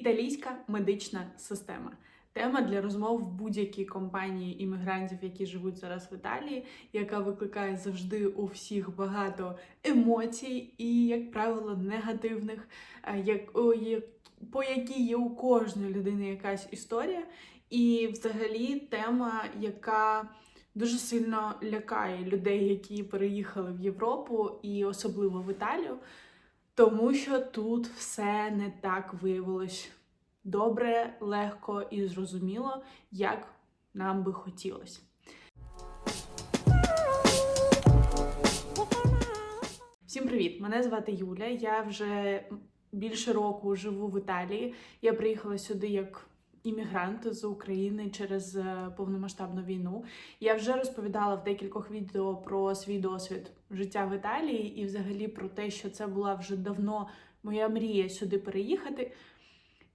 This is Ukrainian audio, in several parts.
Італійська медична система. Тема для розмов в будь-якій компанії іммігрантів, які живуть зараз в Італії, яка викликає завжди у всіх багато емоцій і, як правило, негативних, е, як, о, є- по якій є у кожної людини якась історія. І взагалі тема, яка дуже сильно лякає людей, які переїхали в Європу і особливо в Італію, тому що тут все не так виявилось добре, легко і зрозуміло, як нам би хотілося. Всім привіт! Мене звати Юля. Я вже більше року живу в Італії. Я приїхала сюди як іммігрант з України через е, повномасштабну війну. Я вже розповідала в декількох відео про свій досвід життя в Італії і взагалі про те, що це була вже давно моя мрія сюди переїхати.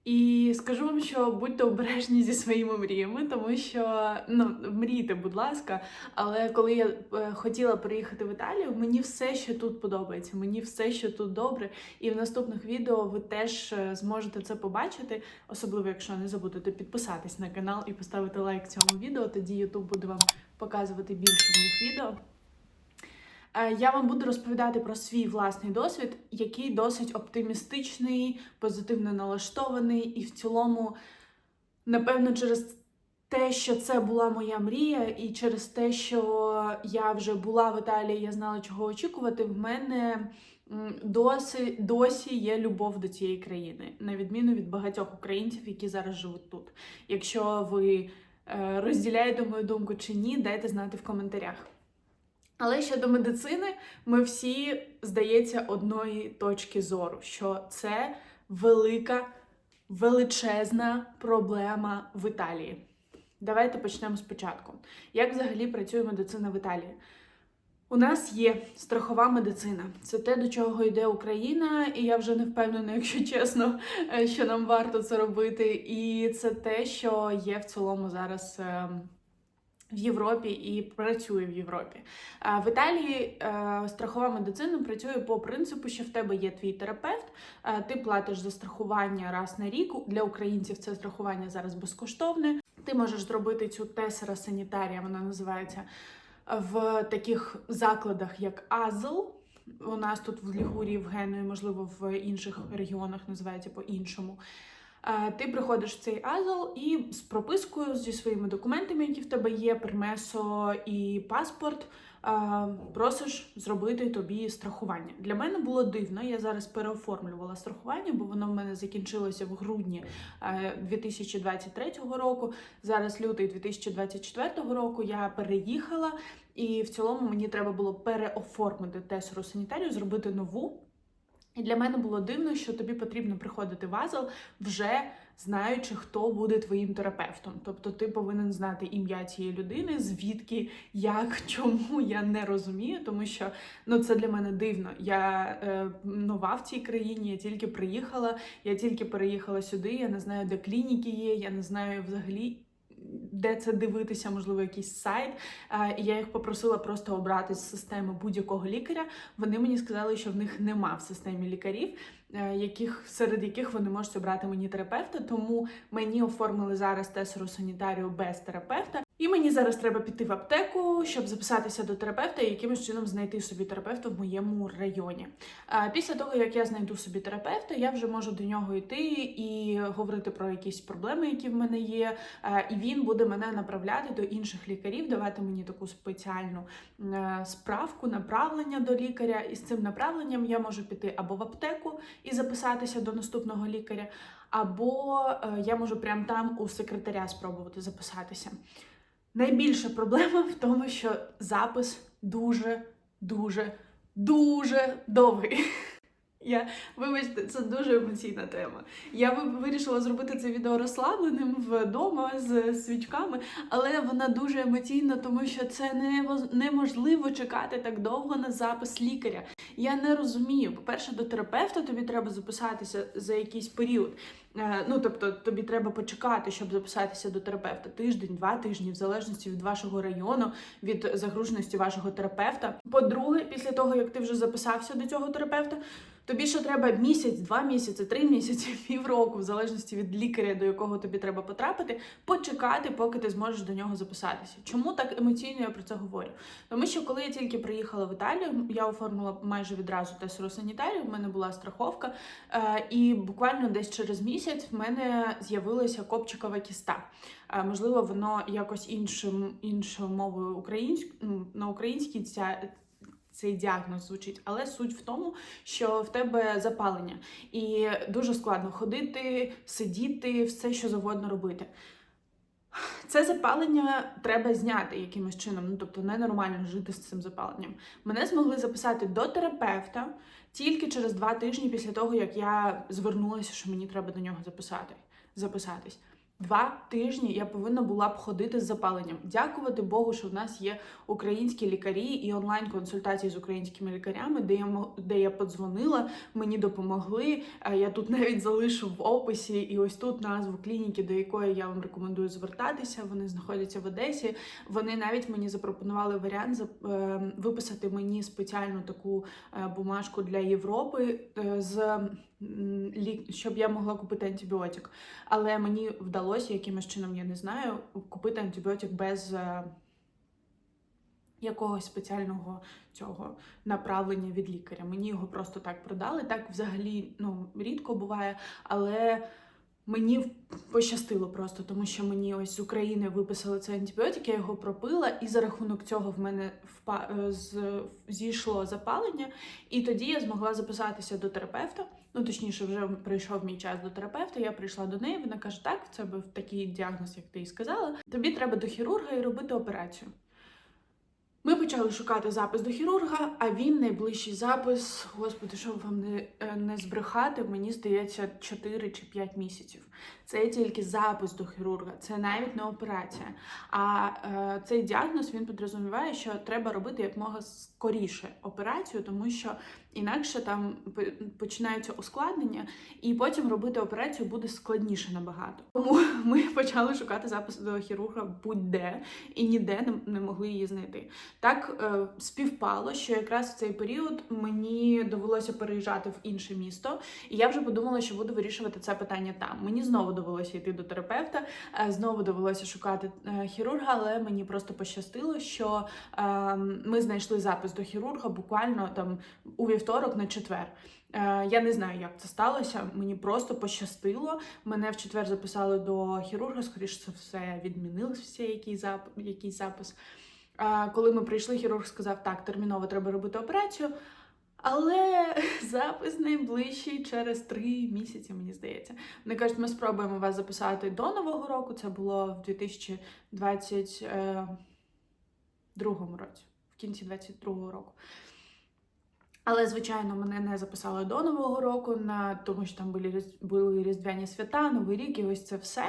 І скажу вам, що будьте обережні зі своїми мріями, тому що ну мрійте, будь ласка. Але коли я е, хотіла приїхати в Італію, мені все, що тут подобається, мені все, що тут добре. І в наступних відео ви теж е, зможете це побачити, особливо якщо не забудете підписатись на канал і поставити лайк цьому відео. Тоді YouTube буде вам показувати більше моїх відео. Е, Я вам буду розповідати про свій власний досвід, який досить оптимістичний, позитивно налаштований, і в цілому, напевно, через те, що це була моя мрія, і через те, що я вже була в Італії, я знала, чого очікувати. В мене досі, досі є любов до цієї країни, на відміну від багатьох українців, які зараз живуть тут. Якщо ви е, розділяєте мою думку чи ні, дайте знати в коментарях. Але щодо медицини, ми всі, здається, одної точки зору, що це велика, величезна проблема в Італії. Давайте почнемо спочатку. Як взагалі працює медицина в Італії? У нас є страхова медицина. Це те, до чого йде Україна, і я вже не впевнена, якщо чесно, е, що нам варто це робити. І це те, що є в цілому зараз. В Європі і працює в Європі. В Італії е, страхова медицина працює по принципу, що в тебе є твій терапевт, е, ти платиш за страхування раз на рік. Для українців це страхування зараз безкоштовне. Ти можеш зробити цю тесера санітарія, вона називається в таких закладах, як АЗЛ. У нас тут в Лігурії, в Генуї, можливо, в інших регіонах називається по-іншому. Е, Ти приходиш в цей азл і з пропискою зі своїми документами, які в тебе є, пермесо і паспорт, е, просиш зробити тобі страхування. Для мене було дивно. Я зараз переоформлювала страхування, бо воно в мене закінчилося в грудні е, 2023 року. Зараз лютий 2024 року. Я переїхала, і в цілому мені треба було переоформити тесеру санітарію, зробити нову. І для мене було дивно, що тобі потрібно приходити в АЗЛ вже знаючи, хто буде твоїм терапевтом. Тобто ти повинен знати ім'я цієї людини, звідки, як, чому я не розумію, тому що ну це для мене дивно. Я е, нова в цій країні, я тільки приїхала, я тільки переїхала сюди. Я не знаю, де клініки є, я не знаю взагалі. Де це дивитися, можливо, якийсь сайт. Е, І я їх попросила просто обрати з системи будь-якого лікаря. Вони мені сказали, що в них нема в системі лікарів, е, яких серед яких вони можуть обрати мені терапевта. Тому мені оформили зараз тесеру санітарію без терапевта. І мені зараз треба піти в аптеку, щоб записатися до терапевта і якимось чином знайти собі терапевта в моєму районі. А після того, як я знайду собі терапевта, я вже можу до нього йти і говорити про якісь проблеми, які в мене є. І він буде мене направляти до інших лікарів, давати мені таку спеціальну е, справку, направлення до лікаря. І з цим направленням я можу піти або в аптеку і записатися до наступного лікаря, або е, я можу прямо там у секретаря спробувати записатися. Найбільша проблема в тому, що запис дуже, дуже, дуже довгий. Я, вибачте, це дуже емоційна тема. Я ви- вирішила зробити це відео розслабленим вдома з свічками, але вона дуже емоційна, тому що це неможливо чекати так довго на запис лікаря. Я не розумію. По-перше, до терапевта тобі треба записатися за якийсь період. Е, Ну, тобто, тобі треба почекати, щоб записатися до терапевта тиждень, два тижні, в залежності від вашого району, від загруженості вашого терапевта. По-друге, після того як ти вже записався до цього терапевта, Тобі ще треба місяць, два місяці, три місяці, півроку, в залежності від лікаря, до якого тобі треба потрапити, почекати, поки ти зможеш до нього записатися. Чому так емоційно я про це говорю? Тому що коли я тільки приїхала в Італію, я оформила майже відразу тестову санітарію, в мене була страховка, е, і буквально десь через місяць в мене з'явилася копчикова кіста. Е, Можливо, воно якось іншим іншою мовою українськ... ну, на українській ця. Цей діагноз звучить, але суть в тому, що в тебе запалення, і дуже складно ходити, сидіти, все що завгодно робити. Це запалення треба зняти якимось чином. Ну тобто ненормально жити з цим запаленням. Мене змогли записати до терапевта тільки через два тижні після того, як я звернулася, що мені треба до нього записати, записатись. Два тижні я повинна була б ходити з запаленням. Дякувати Богу, що в нас є українські лікарі і онлайн-консультації з українськими лікарями, де я де я подзвонила, мені допомогли. Е, Я тут навіть залишу в описі, і ось тут назву клініки, до якої я вам рекомендую звертатися. Вони знаходяться в Одесі. Вони навіть мені запропонували варіант е, виписати мені спеціальну таку е, бумажку для Європи з щоб я могла купити антибіотик. Але мені вдалося якимось чином, я не знаю, купити антибіотик без е, якогось спеціального цього направлення від лікаря. Мені його просто так продали. Так взагалі ну, рідко буває, але. Мені пощастило просто, тому що мені ось з України виписали цей антибіотик, я його пропила, і за рахунок цього в мене впа... е, з... зійшло запалення, і тоді я змогла записатися до терапевта. Ну, точніше, вже прийшов мій час до терапевта. Я прийшла до неї. Вона каже: так, в тебе такий діагноз, як ти і сказала. Тобі треба до хірурга і робити операцію. Ми почали шукати запис до хірурга, а він найближчий запис, господи, щоб вам не, е, не збрехати, мені здається, 4 чи 5 місяців. Це тільки запис до хірурга, це навіть не операція. А е, цей діагноз він підрозуміває, що треба робити якмога скоріше операцію, тому що інакше там починаються ускладнення, і потім робити операцію буде складніше набагато. Тому ми почали шукати запис до хірурга будь-де і ніде не могли її знайти. Так е, співпало, що якраз в цей період мені довелося переїжджати в інше місто, і я вже подумала, що буду вирішувати це питання там. Мені знову довелося йти до терапевта, е, знову довелося шукати е, хірурга, але мені просто пощастило, що е, ми знайшли запис до хірурга буквально там у вівторок на четвер. Е, Я не знаю, як це сталося. Мені просто пощастило. Мене в четвер записали до хірурга. Скоріше це все відмінився який запис. Коли ми прийшли, хірург сказав, так, терміново треба робити операцію. Але запис найближчий через три місяці, мені здається. Вони кажуть, ми спробуємо вас записати до Нового року. Це було в 2022 році, в кінці 2022 року. Але, звичайно, мене не записали до Нового року, на тому що там були, були різдвяні свята, Новий рік і ось це все.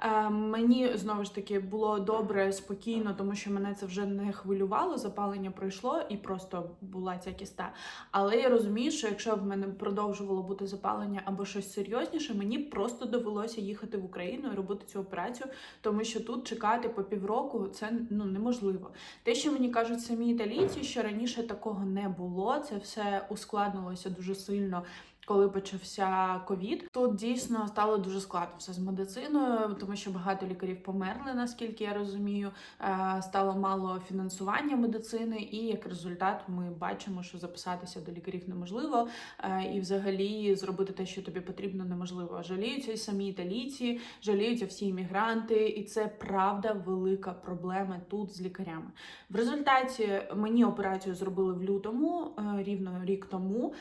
Е, мені знову ж таки було добре, спокійно, тому що мене це вже не хвилювало. Запалення пройшло і просто була ця кіста. Але я розумію, що якщо в мене продовжувало бути запалення або щось серйозніше, мені просто довелося їхати в Україну і робити цю операцію, тому що тут чекати по півроку це ну неможливо. Те, що мені кажуть самі італійці, що раніше такого не було, це все ускладнилося дуже сильно. Коли почався ковід, тут дійсно стало дуже складно все з медициною, тому що багато лікарів померли, наскільки я розумію. Е, Стало мало фінансування медицини, і як результат ми бачимо, що записатися до лікарів неможливо, е, і взагалі зробити те, що тобі потрібно, неможливо. Жаліються і самі італійці, жаліються всі іммігранти, і це правда велика проблема тут з лікарями. В результаті мені операцію зробили в лютому, е, рівно рік тому.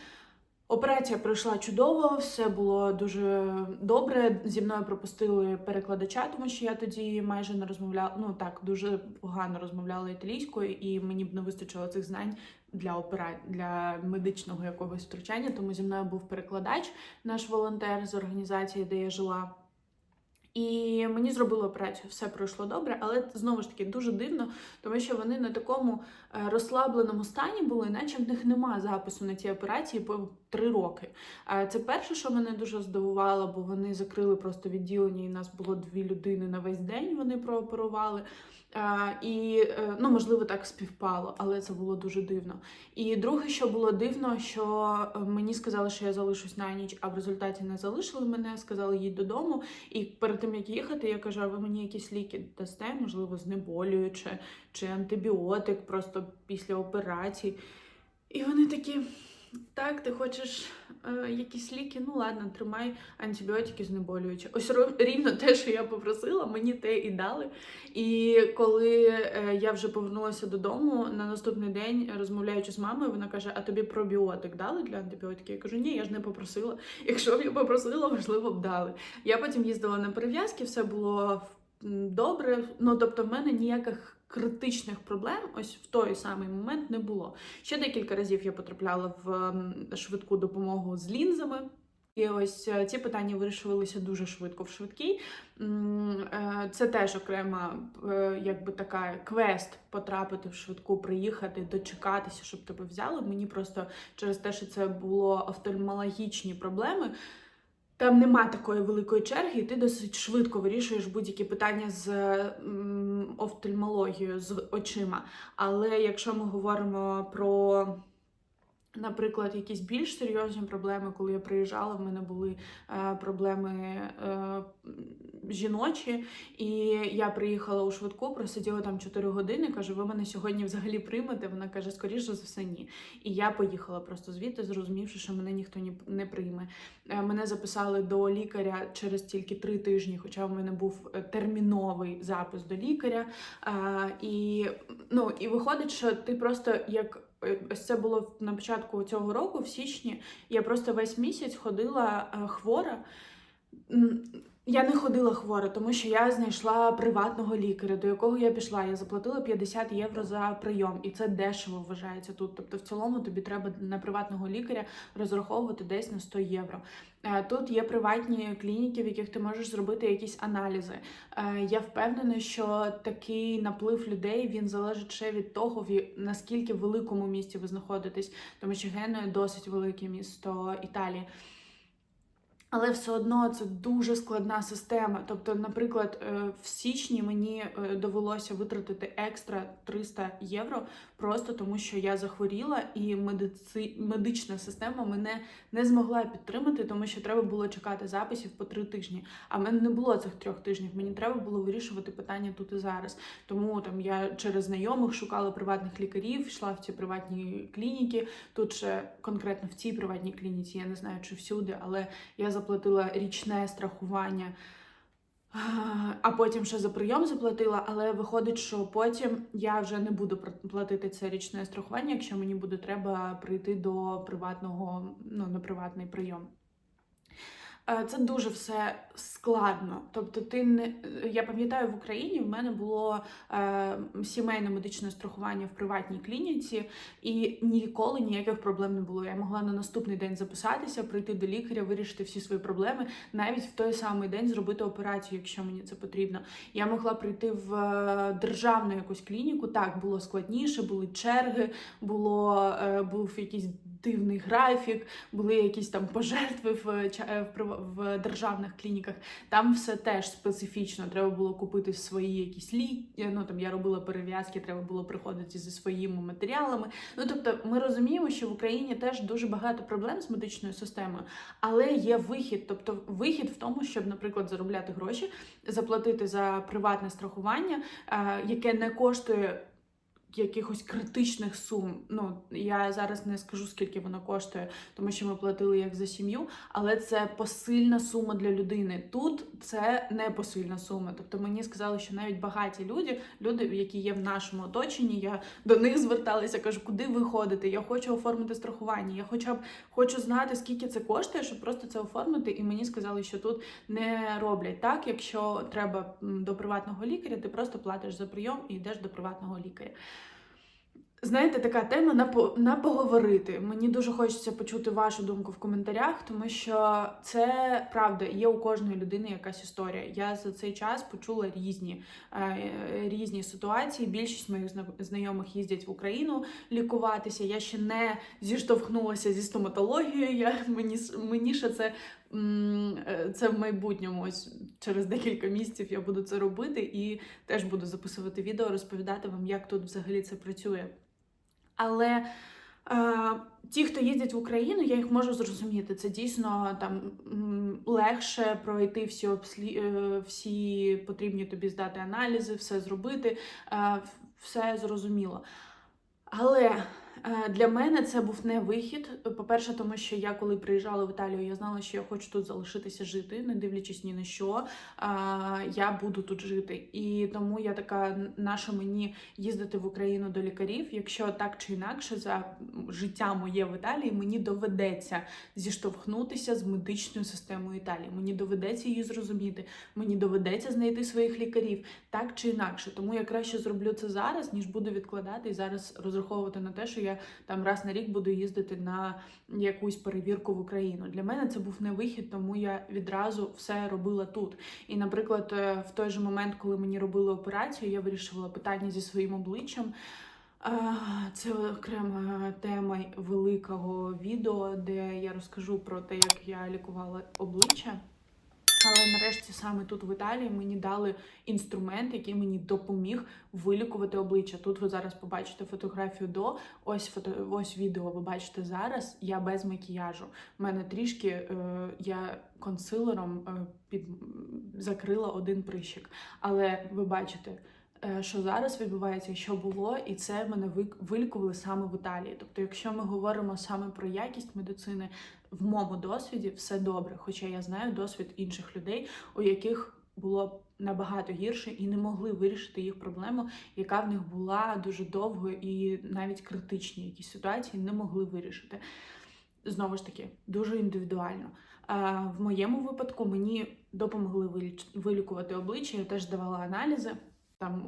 Операція пройшла чудово, все було дуже добре. Зі мною пропустили перекладача, тому що я тоді майже не розмовляла. Ну так дуже погано розмовляла італійською, і мені б не вистачило цих знань для опера... для медичного якогось втручання. Тому зі мною був перекладач, наш волонтер з організації, де я жила. І мені зробили операцію, все пройшло добре, але знову ж таки дуже дивно, тому що вони на такому е, розслабленому стані були, наче в них нема запису на ті операції. По- Три роки. Це перше, що мене дуже здивувало, бо вони закрили просто відділення, і нас було дві людини на весь день. Вони прооперували. Е, І е, ну, можливо, так співпало, але це було дуже дивно. І друге, що було дивно, що е, мені сказали, що я залишусь на ніч, а в результаті не залишили мене, сказали їдь додому. І перед тим як їхати, я кажу, а ви мені якісь ліки дасте, можливо, знеболююче чи антибіотик просто після операції. І вони такі. Так, ти хочеш е, якісь ліки? Ну ладно, тримай антибіотики знеболюючі. Ось рівно те, що я попросила, мені те і дали. І коли е, я вже повернулася додому, на наступний день, розмовляючи з мамою, вона каже: А тобі пробіотик дали для антибіотиків? Я кажу, ні, я ж не попросила. Якщо б я попросила, можливо, б дали. Я потім їздила на перев'язки, все було добре. Ну тобто, в мене ніяких критичних проблем ось в той самий момент не було. Ще декілька разів я потрапляла в швидку допомогу з лінзами. І ось е, ці питання вирішувалися дуже швидко в швидкій. Е, Це теж окрема, е, якби така квест потрапити в швидку, приїхати, дочекатися, щоб тебе взяли. Мені просто через те, що це було офтальмологічні проблеми. Там нема такої великої черги, і ти досить швидко вирішуєш будь-які питання з офтальмологією, з очима. Але якщо ми говоримо про, наприклад, якісь більш серйозні проблеми, коли я приїжджала, в мене були е, проблеми е, жіночі, і я приїхала у швидку, просиділа там 4 години. Кажу, ви мене сьогодні взагалі приймете? Вона каже, скоріше за все, ні. І я поїхала просто звідти, зрозумівши, що мене ніхто ні- не прийме. Е, Мене записали до лікаря через тільки три тижні, хоча в мене був е, терміновий запис до лікаря. Е, І, ну, і виходить, що ти просто як. Е, Ось це було на початку цього року, в січні. Я просто весь місяць ходила е, хвора. Я не ходила хвора, тому що я знайшла приватного лікаря, до якого я пішла. Я заплатила 50 євро за прийом, і це дешево вважається тут. Тобто, в цілому тобі треба на приватного лікаря розраховувати десь на 100 євро. Е, Тут є приватні клініки, в яких ти можеш зробити якісь аналізи. Е, Я впевнена, що такий наплив людей він залежить ще від того, в наскільки великому місті ви знаходитесь, тому що Генуя досить велике місто Італії. Але все одно це дуже складна система. Тобто, наприклад, е, в січні мені е, довелося витратити екстра 300 євро, просто тому що я захворіла, і медици... медична система мене не змогла підтримати, тому що треба було чекати записів по три тижні. А в мене не було цих трьох тижнів. Мені треба було вирішувати питання тут і зараз. Тому там я через знайомих шукала приватних лікарів, йшла в ці приватні клініки. Тут ще конкретно в цій приватній клініці, я не знаю, чи всюди, але я заплатила річне страхування. А, потім ще за прийом заплатила, але виходить, що потім я вже не буду платити це річне страхування, якщо мені буде треба прийти до приватного, ну на приватний прийом. Е, Це дуже все складно. Тобто, ти не я пам'ятаю, в Україні в мене було е, сімейне медичне страхування в приватній клініці, і ніколи ніяких проблем не було. Я могла на наступний день записатися, прийти до лікаря, вирішити всі свої проблеми, навіть в той самий день зробити операцію, якщо мені це потрібно. Я могла прийти в е, державну якусь клініку. Так було складніше, були черги, було е, був якийсь дивний графік, були якісь там пожертви в, ча- е, в, в державних клініках. Там все теж специфічно. Треба було купити свої якісь ліки. Ну там я робила перев'язки, треба було приходити зі своїми матеріалами. Ну тобто, ми розуміємо, що в Україні теж дуже багато проблем з медичною системою, але є вихід. Тобто, вихід в тому, щоб, наприклад, заробляти гроші, заплатити за приватне страхування, е, яке не коштує. Якихось критичних сум. Ну я зараз не скажу скільки воно коштує, тому що ми платили як за сім'ю, але це посильна сума для людини. Тут це не посильна сума. Тобто мені сказали, що навіть багаті люди, люди, які є в нашому оточенні, я до них зверталася, кажу, куди ви ходите? Я хочу оформити страхування. Я хоча б хочу знати, скільки це коштує, щоб просто це оформити. І мені сказали, що тут не роблять так. Якщо треба до приватного лікаря, ти просто платиш за прийом і йдеш до приватного лікаря. Знаєте, така тема на по- на поговорити. Мені дуже хочеться почути вашу думку в коментарях, тому що це правда, є у кожної людини якась історія. Я за цей час почула різні, е, різні ситуації. Більшість моїх зна- знайомих їздять в Україну лікуватися. Я ще не зіштовхнулася зі стоматологією. Я мені мені ще це. е, Це в майбутньому, ось через декілька місяців я буду це робити і теж буду записувати відео, розповідати вам, як тут взагалі це працює. Але е, ті, хто їздять в Україну, я їх можу зрозуміти. Це дійсно там легше пройти всі обслі... е, всі потрібні тобі здати аналізи, все зробити, е, все зрозуміло. Але для мене це був не вихід. По-перше, тому що я коли приїжджала в Італію, я знала, що я хочу тут залишитися жити, не дивлячись ні на що. Я буду тут жити. І тому я така, нащо мені їздити в Україну до лікарів, якщо так чи інакше за життя моє в Італії мені доведеться зіштовхнутися з медичною системою Італії. Мені доведеться її зрозуміти, мені доведеться знайти своїх лікарів так чи інакше. Тому я краще зроблю це зараз, ніж буду відкладати і зараз розраховувати на те, що я там раз на рік буду їздити на якусь перевірку в Україну. Для мене це був не вихід, тому я відразу все робила тут. І, наприклад, е, в той же момент, коли мені робили операцію, я вирішувала питання зі своїм обличчям. Це окрема тема великого відео, де я розкажу про те, як я лікувала обличчя. Але нарешті саме тут в Італії мені дали інструмент, який мені допоміг вилікувати обличчя. Тут ви зараз побачите фотографію до ось фото, ось відео. Ви бачите зараз. Я без макіяжу. У мене трішки е, я консилером е, під закрила один прищик. Але ви бачите. Е, Що зараз відбувається, що було, і це мене ви- вилікували саме в Італії. Тобто, якщо ми говоримо саме про якість медицини, в моєму досвіді все добре. Хоча я знаю досвід інших людей, у яких було набагато гірше і не могли вирішити їх проблему, яка в них була дуже довго, і навіть критичні якісь ситуації не могли вирішити. Знову ж таки, дуже індивідуально. В моєму випадку мені допомогли вилікувати обличчя, я теж давала аналізи. Там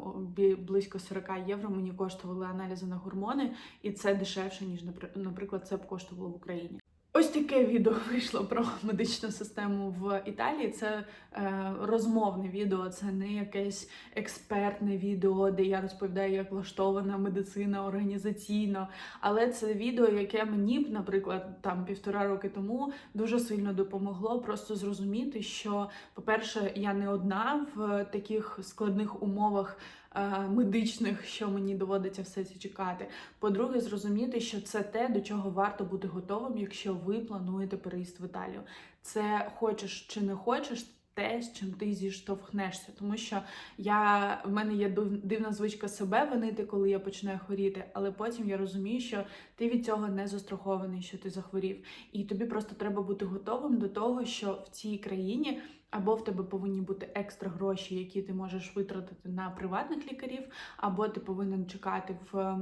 близько 40 євро мені коштували аналізи на гормони, і це дешевше, ніж, напри- наприклад, це б коштувало в Україні. Ось таке відео вийшло про медичну систему в Італії. Це е, розмовне відео, це не якесь експертне відео, де я розповідаю, як влаштована медицина організаційно. Але це відео, яке мені б, наприклад, там півтора роки тому дуже сильно допомогло просто зрозуміти, що, по-перше, я не одна в таких складних умовах. Е, Медичних, що мені доводиться все це чекати. По-друге, зрозуміти, що це те, до чого варто бути готовим, якщо ви плануєте переїзд в Італію. Це хочеш чи не хочеш. Те, з чим ти зіштовхнешся, тому що я в мене є див- дивна звичка себе винити, коли я починаю хворіти, але потім я розумію, що ти від цього не застрахований, що ти захворів, і тобі просто треба бути готовим до того, що в цій країні або в тебе повинні бути екстра гроші, які ти можеш витратити на приватних лікарів, або ти повинен чекати в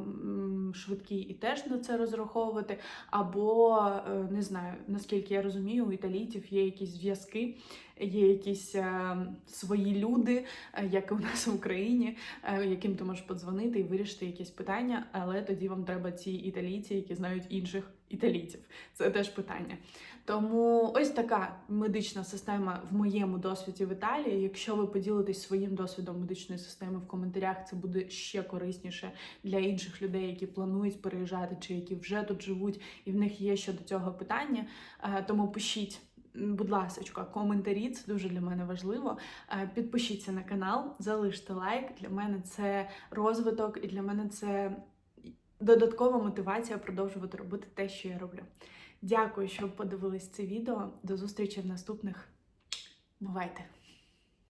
швидкій і теж на це розраховувати, або е, не знаю, наскільки я розумію, у італійців є якісь зв'язки, є якісь е, свої люди, е, як і у нас в Україні, яким ти можеш подзвонити і вирішити якісь питання, але тоді вам треба ці італійці, які знають інших італійців. Це теж питання. Тому ось така медична система в моєму досвіді в Італії. Якщо ви поділитесь своїм досвідом медичної системи в коментарях, це буде ще корисніше для інших людей, які планують переїжджати, чи які вже тут живуть, і в них є щодо цього питання. Е, Тому пишіть. Будь ласка, коментарі, це дуже для мене важливо. Е, Підпишіться на канал, залиште лайк. Для мене це розвиток, і для мене це додаткова мотивація продовжувати робити те, що я роблю. Дякую, що подивились це відео. До зустрічі в наступних. Бувайте!